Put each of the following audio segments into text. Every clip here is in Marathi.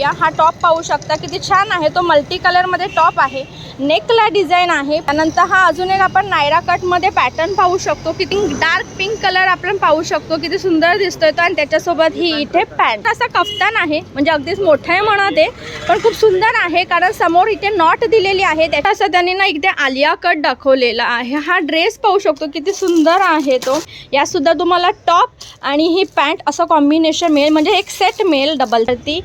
पाहूया हा टॉप पाहू शकता किती छान आहे. तो मल्टी कलरमध्ये टॉप आहे. नेकला डिझाईन आहे. त्यानंतर हा अजून एक आपण नायरा कटमध्ये पॅटर्न पाहू शकतो. किती डार्क पिंक कलर आपण पाहू शकतो. किती सुंदर दिसतोय तो. आणि त्याच्यासोबत ही इथे पॅन्ट असा कफ्तान आहे. म्हणजे अगदीच मोठा आहे म्हणा आहे पण खूप सुंदर आहे. कारण समोर इथे नॉट दिलेली आहे. त्याच्या असं त्यांनी ना इथे आलिया कट दाखवलेला आहे. हा ड्रेस पाहू शकतो. किती सुंदर आहे तो. यात सुद्धा तुम्हाला टॉप आणि ही पॅन्ट असं कॉम्बिनेशन मिळेल. म्हणजे एक सेट मिळेल डबल ती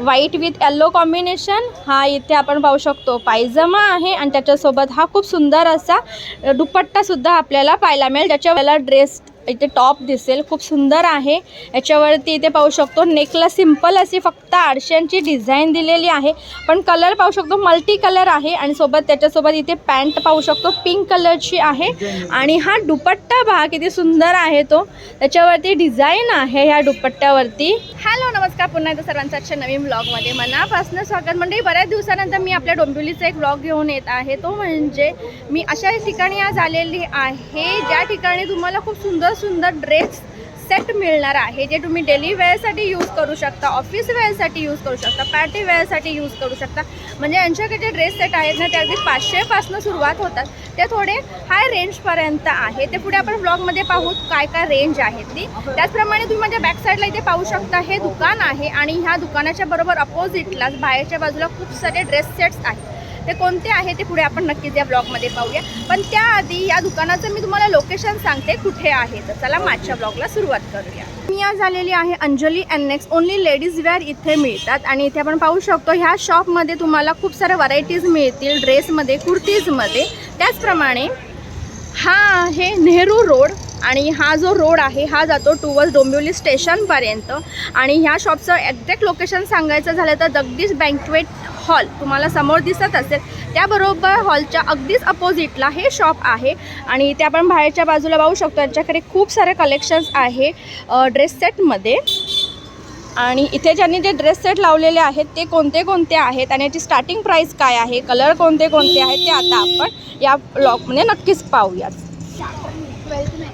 व्हाईट विथ येल्लो कॉम्बिनेशन हा इथे आपण पाहू शकतो. पायजमा आहे आणि त्याच्यासोबत हा खूप सुंदर असा दुपट्टासुद्धा आपल्याला पाहायला मिळेल. ज्याच्या वेळेला ड्रेस इथे टॉप दिसेल. खूप सुंदर आहे. याच्यावरती इथे पाहू शकतो नेकला सिंपल अशी फक्त आरशांची डिझाईन दिलेली आहे. पण कलर पाहू शकतो मल्टी कलर आहे आणि सोबत त्याच्यासोबत इथे पॅन्ट पाहू शकतो पिंक कलरची आहे. आणि हा दुपट्टा भाग किती सुंदर आहे तो. त्याच्यावरती डिझाईन आहे ह्या दुपट्ट्यावरती. हॅलो नमस्कार. पुन्हा एकदा सर्वांचं आजच्या नवीन ब्लॉगमध्ये मनापासून स्वागत. म्हणजे बऱ्याच दिवसानंतर मी आपल्या डोंबिवलीचा एक ब्लॉग घेऊन येत आहे. तो म्हणजे मी अशा ठिकाणी आज आलेली आहे ज्या ठिकाणी तुम्हाला खूप सुंदर सुंदर ड्रेस सेट मिळणार आहे जे तुम्ही डेली वेअरसाठी यूज करू शकता ऑफिस वेअरसाठी यूज करू शकता पार्टी वेअरसाठी यूज करू शकता. म्हणजे यांच्याकडे जे ड्रेस सेट आहेत ना ते अगदी पाचशेपासून सुरुवात होतात. ते थोडे हाय रेंजपर्यंत आहे. ते पुढे आपण ब्लॉगमध्ये पाहू काय काय रेंज आहे ती. त्याचप्रमाणे तुम्ही माझ्या बॅकसाईडला इथे पाहू शकता हे दुकान आहे आणि ह्या दुकानाच्या बरोबर अपोजिटलाच बाहेरच्या बाजूला खूप सारे ड्रेस सेट्स आहेत. ते कोणते आहे ते पुढे आपण नक्कीच या ब्लॉगमध्ये पाहूया. पण त्याआधी या दुकानाचं मी तुम्हाला लोकेशन सांगते कुठे आहे. तर चला माझ्या ब्लॉगला सुरुवात करूया. मी आज आलेली आहे Anjali and only ladies wear इथे मिळतात. आणि इथे आपण पाहू शकतो ह्या शॉपमध्ये तुम्हाला खूप साऱ्या व्हरायटीज मिळतील. ड्रेसमध्ये कुर्तीजमध्ये. त्याचप्रमाणे हा आहे नेहरू रोड. आणि हा जो रोड आहे हा जातो टुवर्स डोंबिवली स्टेशनपर्यंत आणि ह्या शॉपचं एक्झॅक्ट लोकेशन सांगायचं झालं तर जगदीश बँकवेट हॉल तुम्हाला समोर दिसत असेल. त्याबरोबर हॉलच्या अगदीच अपोजिटला हे शॉप आहे. आणि इथे आपण बाहेरच्या बाजूला पाहू शकतो. यांच्याकडे खूप सारे कलेक्शन्स आहे ड्रेस सेटमध्ये आणि इथे ज्यांनी जे ड्रेस सेट लावलेले आहेत ते कोणते कोणते आहेत आणि याची स्टार्टिंग प्राईस काय आहे कलर कोणते कोणते आहेत ते आता आपण या ब्लॉगमध्ये नक्कीच पाहूयात.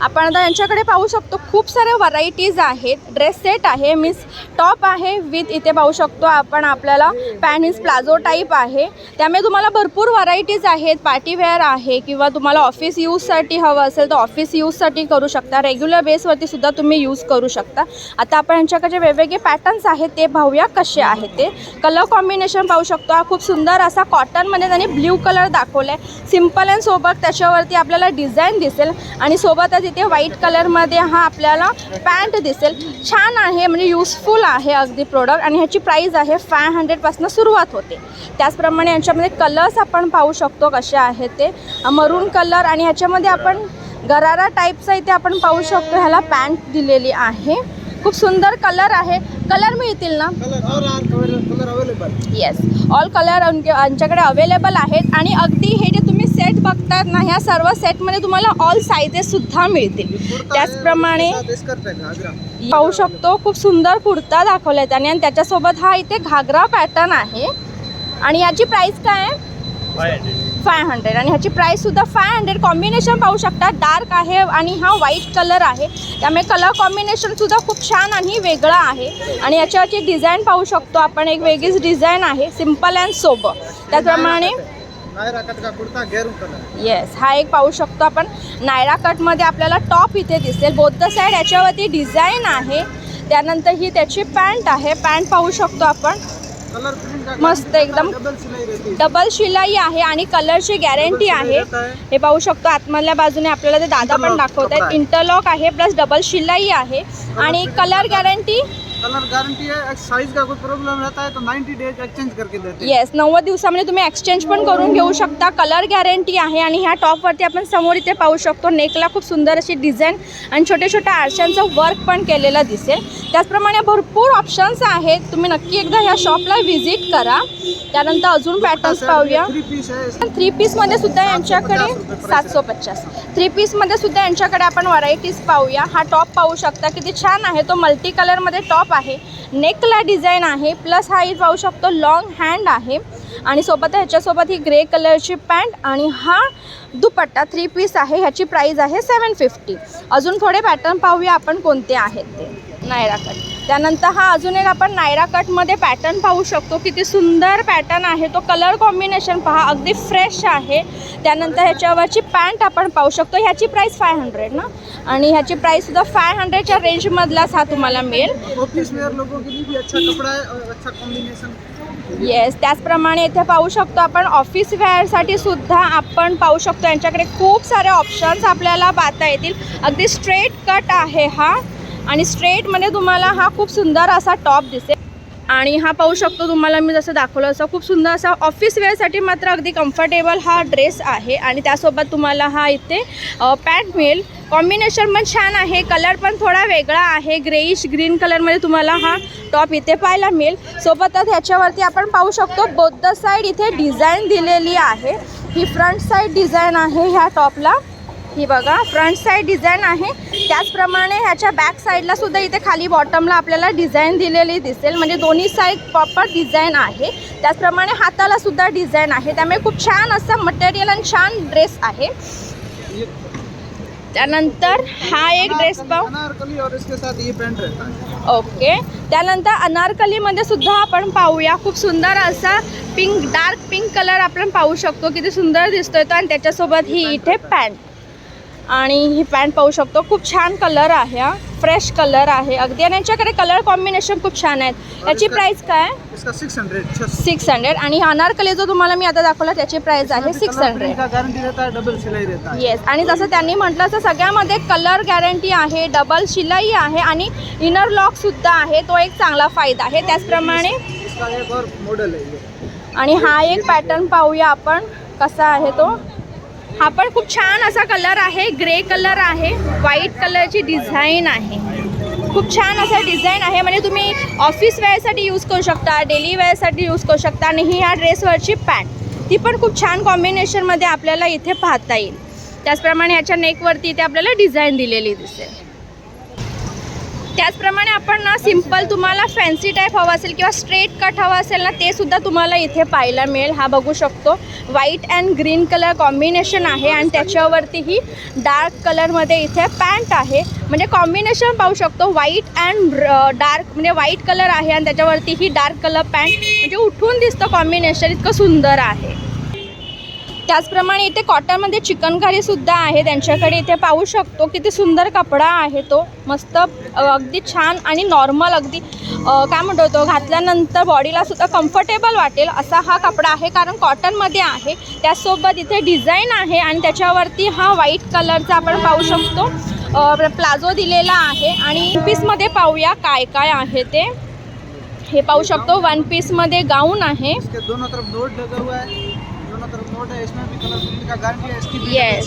आपण आता यांच्याकडे पाहू शकतो खूप साऱ्या व्हरायटीज आहेत. ड्रेस सेट आहे मीन्स टॉप आहे विथ इथे पाहू शकतो आपण आपल्याला पॅन मीन्स प्लाझो टाईप आहे. त्यामुळे तुम्हाला भरपूर व्हरायटीज आहेत. पार्टीवेअर आहे किंवा तुम्हाला ऑफिस यूजसाठी हवं असेल तर ऑफिस यूजसाठी करू शकता. रेग्युलर बेसवरती सुद्धा तुम्ही यूज करू शकता. आता आपण यांच्याकडे वेगवेगळे पॅटर्न्स आहेत ते पाहूया कसे आहेत ते. कलर कॉम्बिनेशन पाहू शकतो. हा खूप सुंदर असा कॉटनमध्ये त्यांनी ब्ल्यू कलर दाखवला आहे सिंपल अँड सोबत त्याच्यावरती आपल्याला डिझाईन दिसेल. आणि सोबतच तिथे व्हाईट कलरमध्ये हा आपल्याला पॅन्ट दिसेल. छान आहे म्हणजे युजफुल आहे अगदी प्रोडक्ट आणि ह्याची प्राईज आहे फाय हंड्रेडपासून सुरुवात होते. त्याचप्रमाणे यांच्यामध्ये कलर्स आपण पाहू शकतो कसे आहेत ते. मरून कलर आणि ह्याच्यामध्ये आपण गरारा टाईपचा इथे आपण पाहू शकतो. ह्याला पॅन्ट दिलेली आहे. खूप सुंदर कलर आहे. कलर मिळतील ना? Colour available yes all colour आमच्याकडे अवेलेबल आहेत. आणि अगदी हे जे तुम्ही सेट बघतात ना ह्या सर्व सेटमध्ये तुम्हाला ऑल सायझेससुद्धा मिळतील. त्याचप्रमाणे पाहू शकतो खूप सुंदर कुर्ता दाखवला आहे त्याने. आणि त्याच्यासोबत हा इथे घागरा पॅटर्न आहे. आणि याची प्राईस काय आहे? फाय हंड्रेड आणि ह्याची प्राईससुद्धा फाय हंड्रेड कॉम्बिनेशन पाहू शकता. डार्क आहे आणि हा व्हाईट कलर आहे. त्यामुळे कलर कॉम्बिनेशनसुद्धा खूप छान आणि वेगळं आहे. आणि याच्यावरची डिझाईन पाहू शकतो आपण. एक वेगळीच डिझाईन आहे. सिंपल अँड सोबर त्याचप्रमाणे नायरा कट का कुर्ता? गेरू कलर येस हा एक पाहू शकतो आपण. नायरा कटमध्ये आपल्याला टॉप इथे दिसेल. बोथ साईड याच्यावरती डिझाईन आहे. त्यानंतर ही त्याची पॅन्ट आहे. पॅन्ट पाहू शकतो आपण. मस्त एकदम डबल शिलाई आहे आणि कलरची गॅरंटी आहे. हे पाहू शकतो आतमधल्या बाजूने आपल्याला ते दादा पण दाखवत आहेत. आहे. इंटरलॉक आहे प्लस डबल शिलाई आहे. आणि कलर गॅरंटी कलर गारंटी है साइज का कोई प्रॉब्लम रहता है तो 90 डेज एक्सचेंज करके देते हैं. येस नव्वद दिवसामध्ये तुम्ही एक्सचेंज पण करून घेऊ शकता. कलर गॅरंटी आहे आणि ह्या टॉपवरती आपण समोर इथे पाहू शकतो. नेकला खूप सुंदर अशी डिझाईन आणि छोट्या छोट्या आरशांचं वर्क पण केलेलं दिसेल. त्याचप्रमाणे भरपूर ऑप्शन्स आहेत. तुम्ही नक्की एकदा ह्या शॉपला व्हिजिट करा. त्यानंतर अजून पॅटर्न्स पाहूया. थ्री पीस थ्री पीसमध्ये सुद्धा यांच्याकडे 750 रुपये सातशे पचास. थ्री पीसमध्ये सुद्धा यांच्याकडे आपण व्हरायटीज पाहूया. हा टॉप पाहू शकता किती छान आहे. तो मल्टी कलरमध्ये टॉप आहे. नेकला डिझाईन आहे. प्लस हा इथे पाहू शकतो लॉंग हँड आहे. आणि सोबत ह्याच्यासोबत ही ग्रे कलरची पॅन्ट आणि हा दुपट्टा थ्री पीस आहे. ह्याची प्राईज आहे सेवन फिफ्टी अजून थोडे पॅटर्न पाहूया आपण कोणते आहेत ते. नायरा कट त्यानंतर हा अजून एक आपण नायरा कटमध्ये पॅटर्न पाहू शकतो. किती सुंदर पॅटर्न आहे. तो कलर कॉम्बिनेशन पहा. अगदी फ्रेश आहे. त्यानंतर ह्याच्यावरची पॅन्ट आपण पाहू शकतो. ह्याची प्राईस फाय हंड्रेड ना? आणि ह्याची प्राईससुद्धा फाय हंड्रेडच्या रेंजमधलाच हा तुम्हाला मिळेल. ऑफिस वेयर लोगों के लिए भी अच्छा कपड़ा और अच्छा कॉम्बिनेशन येस त्याचप्रमाणे इथे पाहू शकतो आपण ऑफिस वेअरसाठी सुद्धा आपण पाहू शकतो. यांच्याकडे खूप सारे ऑप्शन्स आपल्याला पाहता येतील. अगदी स्ट्रेट कट आहे हा. आणि स्ट्रेटमध्ये तुम्हाला हा खूप सुंदर असा टॉप दिसेल. आणि हा पाहू शकतो तुम्हाला मी जसं दाखवलं असं खूप सुंदर असा ऑफिस वेअरसाठी मात्र अगदी कम्फर्टेबल हा ड्रेस आहे. आणि त्यासोबत तुम्हाला हा इथे पॅन्ट मिळेल. कॉम्बिनेशन पण छान आहे. कलर पण थोडा वेगळा आहे. ग्रेइश ग्रीन कलरमध्ये तुम्हाला हा टॉप इथे पाहायला मिळेल. सोबतच ह्याच्यावरती आपण पाहू शकतो बौद्ध साईड इथे डिझाईन दिलेली आहे. ही फ्रंट साईड डिझाईन आहे ह्या टॉपला ही बघा. फ्रंट साईड डिझाईन आहे. त्याचप्रमाणे ह्याच्या बॅक साईडला सुद्धा इथे खाली बॉटमला आपल्याला डिझाईन दिलेली दिसेल. म्हणजे दोन्ही साईड प्रॉपर डिझाईन आहे. त्याचप्रमाणे हाताला सुद्धा डिझाईन आहे. त्यामुळे खूप छान असं मटेरियल आणि छान ड्रेस आहे. त्यानंतर हा एक ड्रेस पाहू. ओके त्यानंतर अनारकलीमध्ये सुद्धा आपण पाहूया. खूप सुंदर असा पिंक डार्क पिंक कलर आपण पाहू शकतो. किती सुंदर दिसतोय तो. आणि त्याच्यासोबत ही इथे पॅन्ट आणि ही पॅन्ट पाहू शकतो. खूप छान कलर आहे हा. फ्रेश कलर आहे. अगदी. आणि याच्याकडे कलर कॉम्बिनेशन खूप छान आहेत. याची प्राईस काय? इसका सिक्स हंड्रेड सिक्स हंड्रेड आणि अनारकली जो तुम्हाला मी आता दाखवला त्याची प्राईस आहे सिक्स हंड्रेड येस आणि जसं त्यांनी म्हटलं तर सगळ्यामध्ये कलर गॅरंटी आहे डबल शिलाई आहे आणि इनर लॉकसुद्धा आहे. तो एक चांगला फायदा आहे. त्याचप्रमाणे मॉडल आणि हा एक पॅटर्न पाहूया आपण कसा आहे तो. हा पण खूप छान असा कलर आहे. ग्रे कलर आहे. व्हाईट कलरची डिझाईन आहे. खूप छान असा डिझाईन आहे. म्हणजे तुम्ही ऑफिस वेअरसाठी यूज करू शकता डेली वेअरसाठी यूज करू शकता आणि ही ह्या ड्रेसवरची पॅन्ट. ती पण खूप छान कॉम्बिनेशनमध्ये आपल्याला इथे पाहता येईल. त्याचप्रमाणे याच्या नेकवरती इथे आपल्याला डिझाईन दिलेली दिसेल. त्याचप्रमाणे आपण ना सिंपल तुम्हाला फॅन्सी टाईप हवा असेल किंवा स्ट्रेट कट हवा असेल ना ते सुद्धा तुम्हाला इथे पाहायला मिळेल. हा बघू शकतो. White and green colour combination आहे आणि त्याच्यावरतीही डार्क कलरमध्ये इथे पॅन्ट आहे. म्हणजे कॉम्बिनेशन पाहू शकतो. व्हाईट अँड डार्क म्हणजे व्हाईट कलर आहे आणि त्याच्यावरतीही डार्क कलर पॅन्ट म्हणजे उठून दिसतं कॉम्बिनेशन इतकं सुंदर आहे. त्याचप्रमाणे इथे कॉटनमध्ये चिकनकारीसुद्धा आहे. त्यांच्याकडे इथे पाहू शकतो किती सुंदर कपडा आहे तो. मस्त अगदी छान आणि नॉर्मल अगदी काय म्हणतो तो घातल्यानंतर बॉडीला सुद्धा कम्फर्टेबल वाटेल असा हा कपडा आहे. कारण कॉटनमध्ये आहे. त्याचसोबत इथे डिझाईन आहे आणि त्याच्यावरती हा व्हाईट कलरचा आपण पाहू शकतो. प्लाझो दिलेला आहे आणि पीसमध्ये पाहूया काय काय आहे ते. हे पाहू शकतो. वन पीसमध्ये गाऊन आहे. है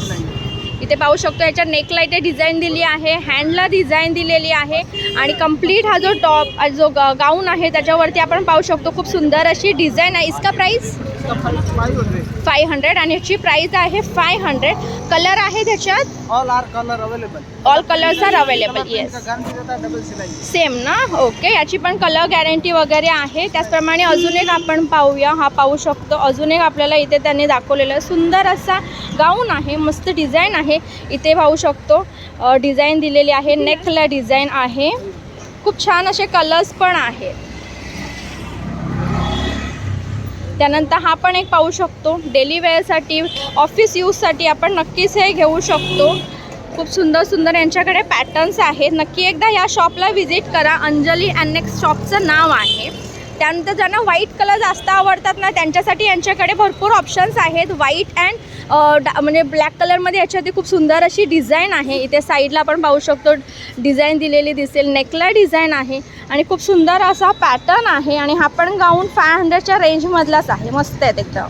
इथे पाहू शकतो याच्या नेकला इथे डिझाईन दिली आहे हँडला डिझाईन दिलेली आहे आणि कंप्लीट हा जो टॉप जो गाऊन आहे त्याच्यावरती आपण पाहू शकतो खूप सुंदर अशी डिझाईन आहे. इसका प्राईस फाय हंड्रेड आणि याची प्राईस आहे फाय हंड्रेड कलर आहे त्याच्यात? All are colour available all colours are available yes same ना? ओके याची पण कलर गॅरंटी वगैरे आहे. त्याचप्रमाणे अजून एक आपण पाहूया. हा पाहू शकतो. अजून एक आपल्याला इथे त्यांनी दाखवलेलं सुंदर असा गाऊन आहे. मस्त डिझाईन आहे. इथे पाहू शकतो. डिझाईन दिलेली आहे. नेकला डिझाईन आहे. खूप छान असे कलर्स पण आहेत. त्यानंतर हा पण एक पाहू शकतो. डेली वेअरसाठी ऑफिस यूजसाठी आपण नक्कीच हे घेऊ शकतो. खूप सुंदर सुंदर यांच्याकडे पॅटर्न्स आहेत. नक्की एकदा या शॉपला व्हिजिट करा. अंजली अनेक्स शॉपचं नाव आहे. त्यानंतर ज्यांना व्हाईट कलर जास्त आवडतात ना त्यांच्यासाठी यांच्याकडे भरपूर ऑप्शन्स आहेत. व्हाईट अँड म्हणजे ब्लॅक कलरमध्ये याच्यावरती खूप सुंदर अशी डिझाईन आहे. इथे साईडला आपण पाहू शकतो डिझाईन दिलेली दिसेल. नेकला डिझाईन आहे आणि खूप सुंदर असा पॅटर्न आहे आणि हा पण गाऊन फाय हंड्रेडच्या रेंजमधलाच आहे. मस्त आहेत एकदम.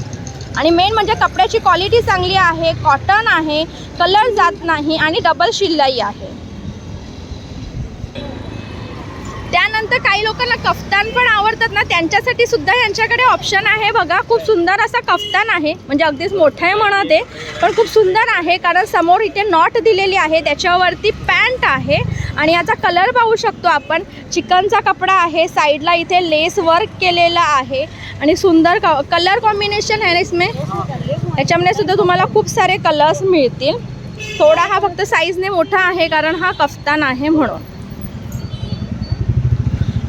आणि मेन म्हणजे कपड्याची क्वालिटी चांगली आहे कॉटन आहे कलर जात नाही आणि डबल शिलाई आहे. त्यानंतर काही लोकांना कफ्तान पण आवडतात ना त्यांच्यासाठी सुद्धा यांच्याकडे ऑप्शन आहे बघा. खूप सुंदर असा कफ्तान आहे. म्हणजे अगदीच मोठं आहे म्हणा ते पण खूप सुंदर आहे कारण समोर इथे नॉट दिलेली आहे. त्याच्यावरती पॅन्ट आहे आणि याचा कलर पाहू शकतो आपण. चिकनचा कपडा आहे साईडला इथे लेस वर्क केलेला आहे आणि सुंदर क कलर कॉम्बिनेशन आहे ना इसमें. याच्यामध्ये सुद्धा तुम्हाला खूप सारे कलर्स मिळतील. थोडा हा फक्त साईजने मोठा आहे कारण हा कफ्तान आहे म्हणून.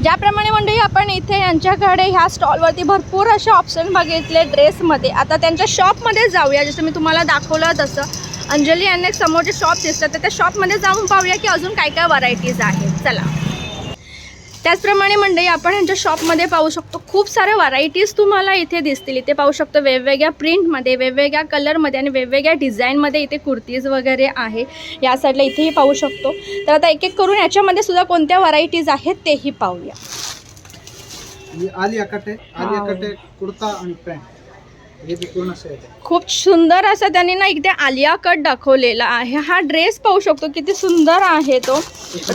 ज्याप्रमाणे मंडळी आपण इथे यांच्याकडे ह्या स्टॉलवरती भरपूर असे ऑप्शन बघितले ड्रेसमध्ये आता त्यांच्या शॉपमध्ये जाऊया. जसं मी तुम्हाला दाखवलं तसं. अंजली यांना एक समोरचे शॉप दिसतात. तर त्या शॉपमध्ये जाऊन पाहूया की अजून काय काय व्हरायटीज आहेत. चला. त्याचप्रमाणे मंडळी आपण यांच्या शॉपमध्ये पाहू शकतो खूप साऱ्या व्हरायटीज तुम्हाला इथे दिसतील. इथे पाहू शकतो वेगवेगळ्या प्रिंटमध्ये वेगवेगळ्या कलरमध्ये आणि वेगवेगळ्या डिझाईनमध्ये इथे कुर्तीज वगैरे आहे. या साईडला इथेही पाहू शकतो. तर आता एक एक करून याच्यामध्ये सुद्धा कोणत्या व्हरायटीज आहेत तेही पाहूया. ये आलिया कट आलिया हाँ। कट कुर्ता सेट है खूप सुंदर असं त्यांनी ना इथे आलिया कट दाखवलेला आहे. हा ड्रेस पाहू शकतो किती सुंदर आहे तो.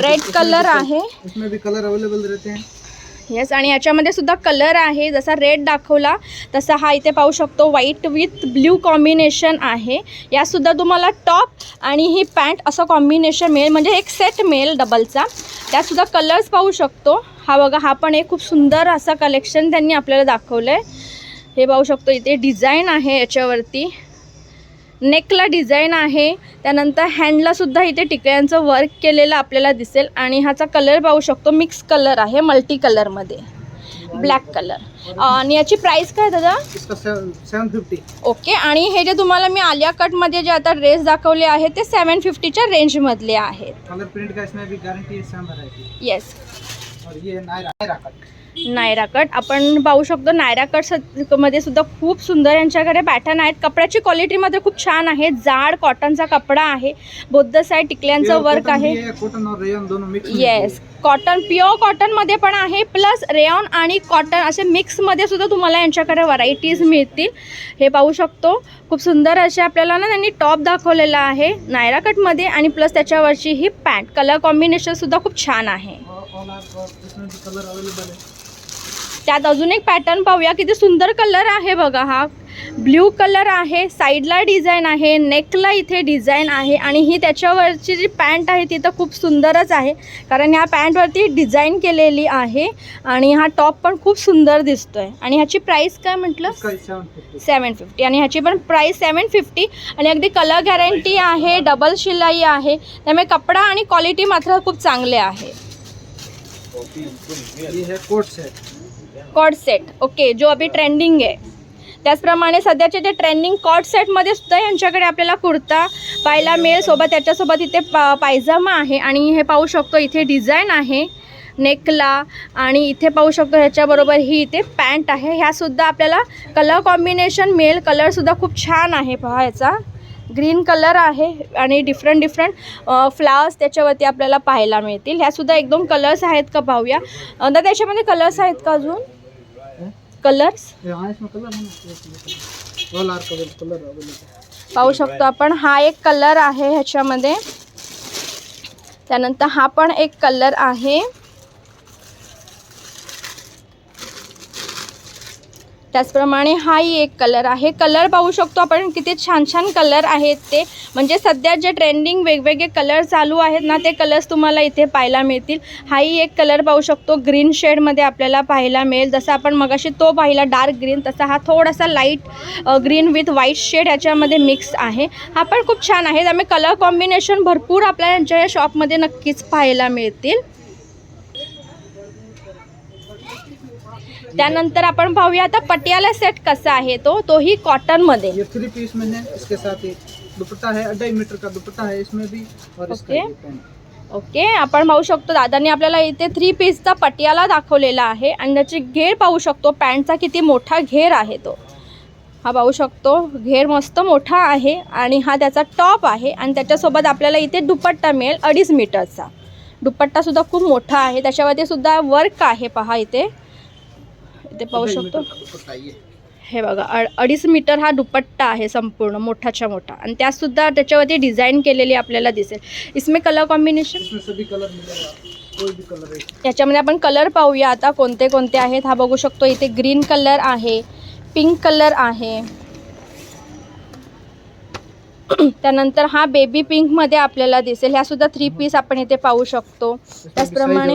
रेड कलर आहे. इसमें भी कलर अवेलेबल रहते हैं. येस आणि याच्यामध्ये सुद्धा कलर आहे. जसा रेड दाखवला तसा हा इथे पाहू शकतो. व्हाईट विथ ब्ल्यू कॉम्बिनेशन आहे. यासुद्धा तुम्हाला टॉप आणि ही पॅन्ट असं कॉम्बिनेशन मिळेल. म्हणजे एक सेट मिळेल डबलचा त्यातसुद्धा कलर्स पाहू शकतो. हा बघा हा पण एक खूप सुंदर असा कलेक्शन त्यांनी आपल्याला दाखवलं आहे हे पाहू शकतो इथे डिझाईन आहे याच्यावरती. नेकला डिझाईन आहे. त्यानंतर हँडलासुद्धा इथे टिकल्यांचं वर्क केलेलं आपल्याला दिसेल. आणि ह्याचा कलर पाहू शकतो मिक्स कलर आहे मल्टी कलरमध्ये ब्लॅक कलर आणि याची प्राईस काय दादा? सेवन फिफ्टी ओके आणि हे जे तुम्हाला मी आलिया कटमध्ये जे आता ड्रेस दाखवले आहेत ते सेवन फिफ्टीच्या रेंजमधले आहेत. Yes Naira cut. आपण पाहू शकतो नायरा कटमध्ये सुद्धा खूप सुंदर यांच्याकडे पॅटर्न आहेत. कपड्याची क्वालिटीमध्ये खूप छान आहे. जाड कॉटनचा कपडा आहे. बौद्ध साईड टिकल्यांचं वर्क आहे. येस कॉटन प्युअर कॉटनमध्ये पण आहे. प्लस रेयॉन आणि कॉटन असे मिक्समध्ये सुद्धा तुम्हाला यांच्याकडे व्हरायटीज मिळतील. हे पाहू शकतो. खूप सुंदर असे आपल्याला ना त्यांनी टॉप दाखवलेला आहे. नायरा कटमध्ये आणि प्लस त्याच्यावरची ही पॅन्ट कलर कॉम्बिनेशनसुद्धा खूप छान आहे. त्यात अजून एक पॅटर्न पाहूया. किती सुंदर कलर आहे बघा हा. ब्ल्यू कलर आहे साईडला डिझाईन आहे नेकला इथे डिझाईन आहे आणि ही त्याच्यावरची जी पॅन्ट आहे ती तर खूप सुंदरच आहे. कारण ह्या पॅन्टवरती डिझाईन केलेली आहे आणि हा टॉप पण खूप सुंदर दिसतोय. आणि ह्याची प्राईस काय म्हटलं? सेवन फिफ्टी आणि ह्याची पण प्राईस सेवन फिफ्टी आणि अगदी कलर गॅरंटी आहे डबल शिलाई आहे. त्यामुळे कपडा आणि क्वालिटी मात्र खूप चांगले आहे. कॉड सेट ओके जो अभी ट्रेंडिंग आहे. त्याचप्रमाणे सध्याचे ते ट्रेंडिंग कॉट सेटमध्ये सुद्धा यांच्याकडे आपल्याला कुर्ता पाहायला मिळेल सोबत त्याच्यासोबत इथे पा पायजामा आहे. आणि हे पाहू शकतो इथे डिझाईन आहे. नेकला आणि इथे पाहू शकतो ह्याच्याबरोबर ही इथे पॅन्ट आहे. ह्यासुद्धा आपल्याला कलर कॉम्बिनेशन मिळेल कलरसुद्धा खूप छान आहे. पहा ह्याचा ग्रीन कलर आहे आणि डिफरंट डिफरंट फ्लावर्स त्याच्यावरती आपल्याला पाहायला मिळतील. ह्यासुद्धा एकदम कलर्स आहेत का पाहूया. तर त्याच्यामध्ये कलर्स आहेत का अजून? कलर्स हाँ पाहू शकतो आपण. हा एक कलर आहे ह्याच्यामध्ये. त्यानंतर हा पण एक कलर आहे. त्याचप्रमाणे हाही एक कलर आहे. कलर पाहू शकतो आपण किती छान छान कलर आहेत ते. म्हणजे सध्या जे ट्रेंडिंग वेगवेगळे कलर चालू आहेत ना ते कलर्स तुम्हाला इथे पाहायला मिळतील. हाही एक कलर पाहू शकतो. ग्रीन शेडमध्ये आपल्याला पाहायला मिळेल. जसं आपण मगाशी तो पाहिला डार्क ग्रीन तसा हा थोडासा light green with white shade ह्याच्यामध्ये मिक्स आहे. हा पण खूप छान आहे. त्यामुळे कलर कॉम्बिनेशन भरपूर आपल्या यांच्या या शॉपमध्ये नक्कीच पाहायला मिळतील. त्यानंतर आपण पाहूया आता पटियाला सेट कसा आहे तो तोही कॉटनमध्ये ये थ्री पीस में है इसके साथ एक दुपट्टा है अढ़ाई मीटर का दुपट्टा है इसमें भी और इसका ओके। ये पैंट ओके आपण पाहू शकतो दादांनी आपल्याला इथे थ्री पीसचा पटियाला दाखवलेला आहे आणि त्याची घेर पाहू शकतो पॅन्टचा किती मोठा घेर आहे तो. हा पाहू शकतो घेर मस्त मोठा आहे आणि हा त्याचा टॉप आहे आणि त्याच्यासोबत आपल्याला इथे दुपट्टा मिळेल अडीच मीटरचा. दुपट्टासुद्धा खूप मोठा आहे त्याच्यावरती सुद्धा वर्क आहे पहा इथे. इथे पाहू शकतो. हे बघा अ अडीच मीटर हा दुपट्टा आहे संपूर्ण मोठाच्या मोठा. आणि त्यातसुद्धा त्याच्यावरती डिझाईन केलेली आपल्याला दिसेल. इसमें कलर कॉम्बिनेशन इसमें सभी कलर मिलेगा. कोई भी कलर है. याच्यामध्ये आपण कलर पाहूया आता कोणते कोणते आहेत. हा बघू शकतो इथे ग्रीन कलर आहे पिंक कलर आहे. त्यानंतर हा बेबी पिंकमध्ये आपल्याला दिसेल. ह्या सुद्धा थ्री पीस आपण इथे पाहू शकतो. त्याचप्रमाणे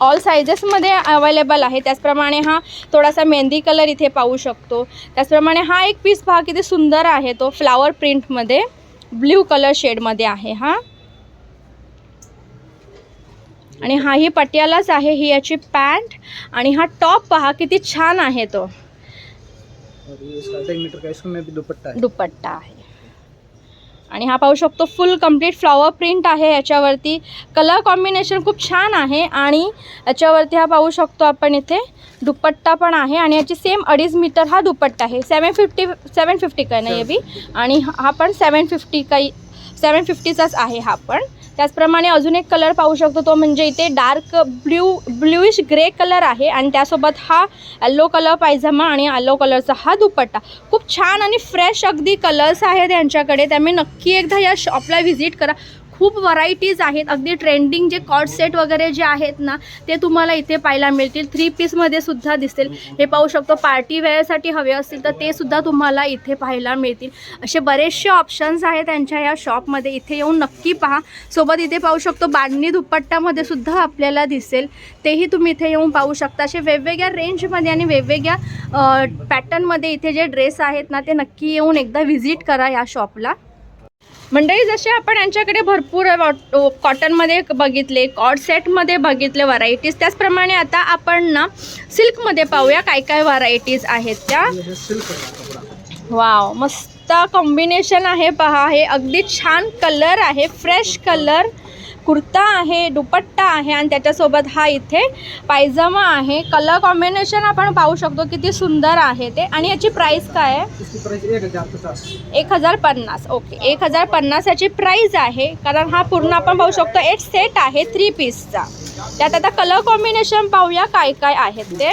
ऑल सायझेसमध्ये अवेलेबल आहे. त्याचप्रमाणे हा थोडासा मेहंदी कलर इथे पाहू शकतो. त्याचप्रमाणे हा एक पीस पहा किती सुंदर आहे तो. फ्लावर प्रिंटमध्ये ब्ल्यू कलर शेडमध्ये आहे हा. आणि हाही पटियालाच आहे. ही याची पॅन्ट आणि हा टॉप पहा किती छान आहे तो. और ये इसका मीटर का भी दुपट्टा है। दुपट्टा आहे आणि हा पाहू शकतो फुल कंप्लीट फ्लॉवर प्रिंट आहे याच्यावरती. कलर कॉम्बिनेशन खूप छान आहे आणि याच्यावरती हा पाहू शकतो आपण इथे दुपट्टा पण आहे आणि याची सेम अडीच मीटर हा दुपट्टा आहे. सेवन फिफ्टी सेवन फिफ्टी का नाही बी? आणि हा पण सेवन फिफ्टी काही सेवन फिफ्टीचाच आहे हा पण. त्याचप्रमाणे अजून एक कलर पाहू शकतो तो म्हणजे इथे dark blue bluish grey colour आहे आणि त्यासोबत हा येल्लो कलर पायजमा आणि येल्लो कलरचा हा दुपट्टा. खूप छान आणि फ्रेश अगदी कलर्स आहेत यांच्याकडे. त्यामुळे नक्की एकदा या शॉपला व्हिजिट करा. खूप व्हरायटीज आहेत. अगदी ट्रेंडिंग जे कॉट सेट वगैरे जे आहेत ना ते तुम्हाला इथे पाहायला मिळतील. थ्री पीसमध्ये सुद्धा दिसतील हे पाहू शकतो पार्टी वेअरसाठी हवे असतील तर ते सुद्धा तुम्हाला इथे पाहायला मिळतील. असे बरेचसे ऑप्शन्स आहेत त्यांच्या या शॉपमध्ये इथे येऊन नक्की पहा. सोबत इथे पाहू शकतो बांधणी दुपट्टामध्ये सुद्धा आपल्याला दिसेल. तेही तुम्ही इथे येऊन पाहू शकता. असे वेगवेगळ्या रेंजमध्ये आणि वेगवेगळ्या पॅटर्नमध्ये इथे जे ड्रेस आहेत ना ते नक्की येऊन एकदा व्हिजिट करा या शॉपला मंडळी जसे आपण यांच्याकडे भरपूर कॉटनमध्ये बघितले कॉट सेटमध्ये बघितले व्हरायटीज त्याचप्रमाणे आता आपण ना सिल्कमध्ये पाहूया काय काय व्हरायटीज आहेत त्या. वाव मस्त कॉम्बिनेशन आहे पहा. हे अगदी छान कलर आहे फ्रेश कलर कुर्ता आहे दुपट्टा आहे आणि त्याच्यासोबत हा इथे पायजमा आहे. कलर कॉम्बिनेशन आपण पाहू शकतो किती सुंदर आहे ते. आणि याची प्राईस काय आहे? इसकी प्राइस एक हजार एक पन्नास. ओके एक हजार पन्नास याची प्राईज आहे. कारण हा पूर्ण आपण पाहू शकतो एट सेट आहे थ्री पीसचा त्यात आता कलर कॉम्बिनेशन पाहूया काय काय आहेत ते.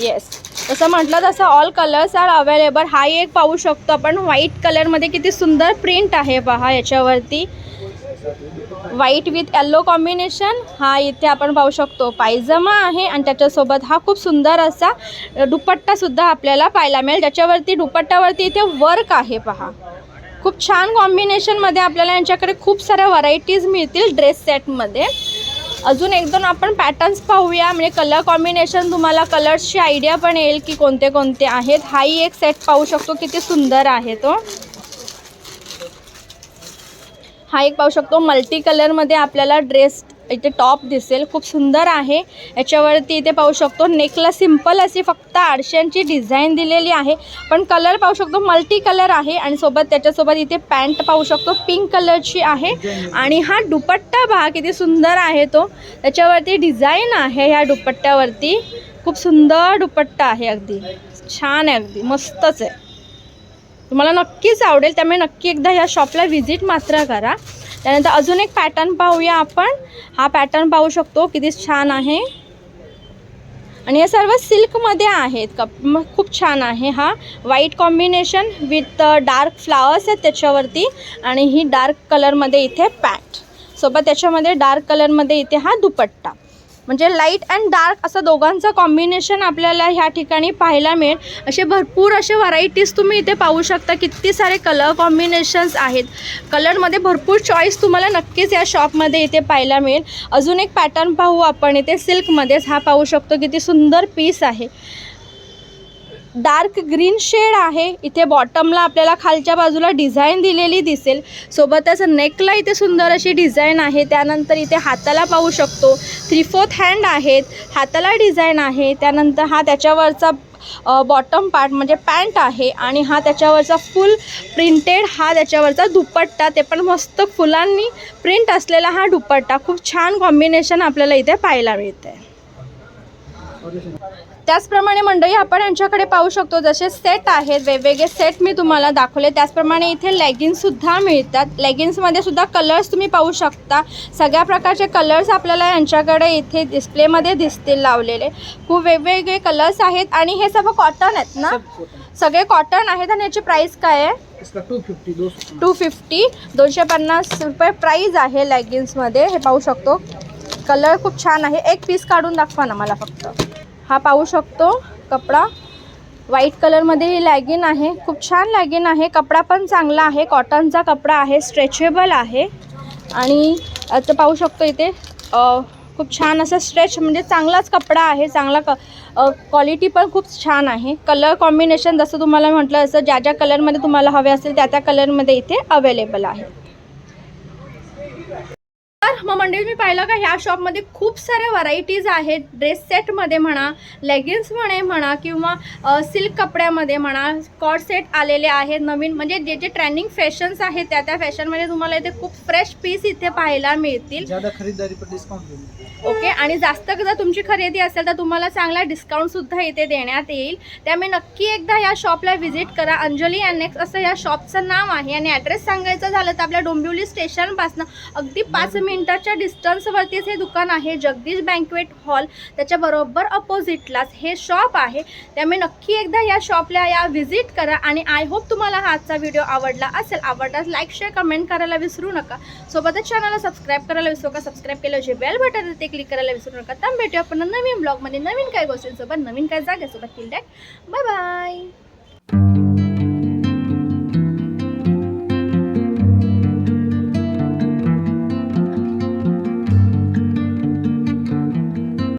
येस तसं म्हटलं तसं ऑल कलर्स आर अवेलेबल हा एक पाहू शकतो आपण. व्हाईट कलरमध्ये किती सुंदर प्रिंट आहे पहा याच्यावरती. व्हाईट विथ येल्लो कॉम्बिनेशन हा इथे आपण पाहू शकतो. पायजमा आहे आणि त्याच्यासोबत हा खूप सुंदर असा दुपट्टासुद्धा आपल्याला पाहायला मिळेल. ज्याच्यावरती दुपट्ट्यावरती इथे वर्क आहे पहा. खूप छान कॉम्बिनेशनमध्ये आपल्याला यांच्याकडे खूप साऱ्या व्हरायटीज मिळतील ड्रेस सेटमध्ये अजून एक दोन आपण पॅटर्न्स पाहूया. म्हणजे कलर कॉम्बिनेशन तुम्हाला कलर्सची आयडिया पण येईल की कोणते कोणते आहेत. हाही एक सेट पाहू शकतो किती सुंदर आहे तो. हा एक पाहू शकतो. मल्टी कलरमध्ये आपल्याला ड्रेस इथे टॉप दिसेल. खूप सुंदर आहे. याच्यावरती इथे पाहू शकतो नेकला सिंपल अशी फक्त आरशांची डिझाईन दिलेली आहे. पण कलर पाहू शकतो मल्टी कलर आहे आणि सोबत त्याच्यासोबत इथे पॅन्ट पाहू शकतो पिंक कलरची आहे. आणि हा दुपट्टा भाग किती सुंदर आहे तो. त्याच्यावरती डिझाईन आहे ह्या दुपट्ट्यावरती. खूप सुंदर दुपट्टा आहे अगदी. छान आहे अगदी. मस्तच आहे. तुम्हाला नक्कीच आवडेल. त्यामुळे नक्की एकदा ह्या शॉपला व्हिजिट मात्र करा. त्यानंतर अजून एक पॅटर्न पाहूया आपण. हा पॅटर्न पाहू शकतो किती छान आहे. आणि या सर्व सिल्कमध्ये आहेत. कप खूप छान आहे हा. White combination with dark flowers आहेत त्याच्यावरती. आणि ही डार्क कलरमध्ये इथे पॅट सोबत त्याच्यामध्ये डार्क कलरमध्ये इथे हा दुपट्टा. म्हणजे लाइट अँड डार्क असं दोघांचं कॉम्बिनेशन आपल्याला ह्या ठिकाणी पाहायला मिळेल. असे भरपूर असे व्हरायटीज तुम्ही इथे पाहू शकता. किती सारे कलर कॉम्बिनेशन्स आहेत. कलरमध्ये भरपूर चॉईस तुम्हाला नक्कीच या शॉपमध्ये इथे पाहायला मिळेल. अजून एक पॅटर्न पाहू आपण इथे सिल्कमध्येच हा पाहू शकतो किती सुंदर पीस आहे. डार्क ग्रीन शेड आहे. इथे बॉटमला आपल्याला खालच्या बाजूला डिझाईन दिलेली दिसेल. सोबतच नेकला इथे सुंदर अशी डिझाईन आहे. त्यानंतर इथे हाताला पाहू शकतो. थ्री फोर्थ हँड आहेत. हाताला डिझाईन आहे. त्यानंतर हा त्याच्यावरचा बॉटम पार्ट म्हणजे पॅन्ट आहे आणि हा त्याच्यावरचा फुल प्रिंटेड हा त्याच्यावरचा दुपट्टा. ते पण मस्त फुलांनी प्रिंट असलेला हा दुपट्टा. खूप छान कॉम्बिनेशन आपल्याला इथे पाहायला मिळतं आहे त्याचप्रमाणे मंडळी आपण यांच्याकडे पाहू शकतो जसे सेट आहेत वेगवेगळे सेट मी तुम्हाला दाखवले. त्याचप्रमाणे इथे लेगिन्ससुद्धा मिळतात. लेगिन्समध्ये सुद्धा कलर्स तुम्ही पाहू शकता. सगळ्या प्रकारचे कलर्स आपल्याला यांच्याकडे इथे डिस्प्लेमध्ये दिसतील लावलेले. खूप वेगवेगळे कलर्स आहेत आणि हे सर्व कॉटन आहेत ना? सगळे कॉटन आहेत आणि याची प्राईस काय आहे? टू फिफ्टी टू फिफ्टी दोनशे पन्नास रुपये प्राईज आहे लेगिन्समध्ये हे पाहू शकतो. कलर खूप छान आहे. एक पीस काढून दाखवा ना मला फक्त. हा पाहू शकतो कपडा. व्हाईट कलरमध्ये ही लॅगिन आहे. खूप छान लॅगिन आहे. कपडा पण चांगला आहे. कॉटनचा कपडा आहे. स्ट्रेचेबल आहे. आणि आता पाहू शकतो इथे खूप छान असं स्ट्रेच म्हणजे चांगलाच कपडा आहे. चांगला क क्वालिटी पण खूप छान आहे. कलर कॉम्बिनेशन जसं तुम्हाला म्हटलं असं ज्या ज्या कलरमध्ये तुम्हाला हवे असेल त्या त्या कलरमध्ये इथे अवेलेबल आहे. तर मग मंडळी मी पाहिलं का ह्या शॉपमध्ये खूप साऱ्या व्हरायटीज आहेत. ड्रेस सेटमध्ये म्हणा लेगिन्स म्हणे म्हणा किंवा सिल्क कपड्यामध्ये म्हणा कॉड सेट आलेले आहेत नवीन. म्हणजे जे जे ट्रेंडिंग फॅशन्स आहेत त्या त्या फॅशनमध्ये तुम्हाला इथे खूप फ्रेश पीस इथे पाहायला मिळतील. ज़्यादा खरीदारी पर डिस्काउंट देंगे ओके आणि जास्त जर तुमची खरेदी असेल तर तुम्हाला चांगला डिस्काउंटसुद्धा इथे देण्यात येईल. त्यामुळे नक्की एकदा या शॉपला व्हिजिट करा. अंजली अनेक्स असं या शॉपचं नाव आहे आणि ॲड्रेस सांगायचं झालं तर आपल्या डोंबिवली स्टेशनपासनं अगदी पाच मिनिटाच्या डिस्टन्सवरतीच हे दुकान आहे जगदीश बँकवेट हॉल त्याच्या बरोबर अपोजिटलाच हे शॉप आहे. त्यामुळे नक्की एकदा या शॉपला या व्हिजिट करा आणि आय होप तुम्हाला हा आजचा व्हिडिओ आवडला असेल. आवडल्यास लाईक शेअर कमेंट करायला विसरू नका. सोबतच चॅनलला सबस्क्राईब करायला विसरू नका. सबस्क्राईब केलं जे बेल बटन आहे ते क्लिक करायला विसरू नका. तर भेटू आपण नवीन ब्लॉगमध्ये नवीन काय गोष्टींसोबत नवीन काय जागेसोबत. Till that bye bye